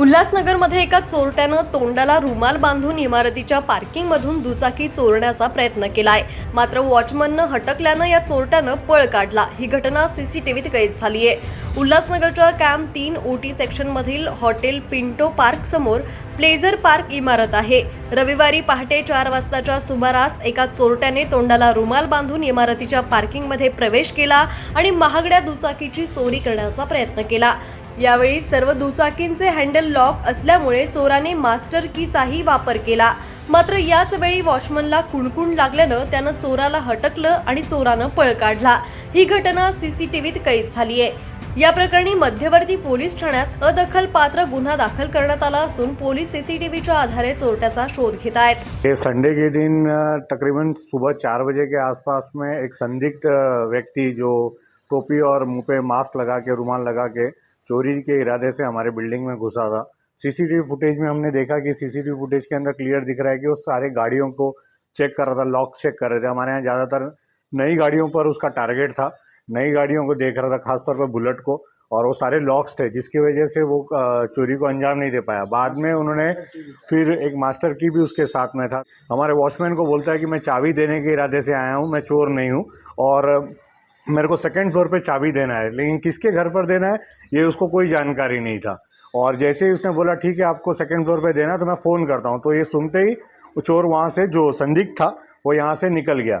उल्हासनगरमध्ये एका चोरट्यानं तोंडाला रुमाल बांधून इमारतीच्या पार्किंगमधून दुचाकी चोरण्याचा प्रयत्न केलाय. मात्र वॉचमननं हटकल्यानं या चोरट्यानं पळ काढला. ही घटना सीसीटीव्हीत कैद झाली आहे उल्हासनगरच्या कॅम्प तीन ओटी सेक्शनमधील हॉटेल पिंटो पार्क समोर प्लेझर पार्क इमारत आहे. रविवारी पहाटे चार वाजताच्या सुमारास एका चोरट्याने तोंडाला रुमाल बांधून इमारतीच्या पार्किंगमध्ये प्रवेश केला आणि महागड्या दुचाकीची चोरी करण्याचा प्रयत्न केला. यावेळी सर्व दुचाकींचे हँडल लॉक असल्यामुळे चोराने मास्टर कीचाही वापर केला. मात्र याच वेळी वॉचमनला कुणकुण लागल्यानं त्यानं चोराला हटकलं आणि चोरानं पळ काढला. ही घटना सीसीटीव्हीत कैद झाली आहे. या प्रकरणी मध्यवर्ती पोलीस ठाण्यात अदखलपात्र गुन्हा दाखल करण्यात आला असून पोलीस सीसीटीव्हीच्या आधारे चोरट्याचा शोध घेत आहेत. ये संडे के दिन तकरीबन सुबह चार बजे के आसपास में एक संदिग्ध व्यक्ति जो टोपी और मुंह पे मास्क लगा के रुमाल लगा के चोरी के इरादे से हमारे बिल्डिंग में घुसा था। सीसीटीवी फुटेज में हमने देखा कि सीसीटीवी फुटेज के अंदर क्लियर दिख रहा है कि वो सारे गाड़ियों को चेक कर रहा था, लॉक चेक कर रहे थे। हमारे यहाँ ज़्यादातर नई गाड़ियों पर उसका टारगेट था, नई गाड़ियों को देख रहा था, खासतौर पर बुलेट को, और वो सारे लॉक्स थे, जिसकी वजह से वो चोरी को अंजाम नहीं दे पाया। बाद में उन्होंने फिर एक मास्टर की भी उसके साथ में था। हमारे वॉचमैन को बोलता है कि मैं चाबी देने के इरादे से आया हूँ, मैं चोर नहीं हूँ, और मेरे को सेकंड फ्लोर पे चाबी देना है, लेकिन किसके घर पर देना है, ये उसको कोई जानकारी नहीं था। और जैसे ही उसने बोला, ठीक है, आपको सेकंड फ्लोर पे देना है तो मैं फ़ोन करता हूँ। तो ये सुनते ही चोर वहाँ से, जो संदिग्ध था, वो यहाँ से निकल गया।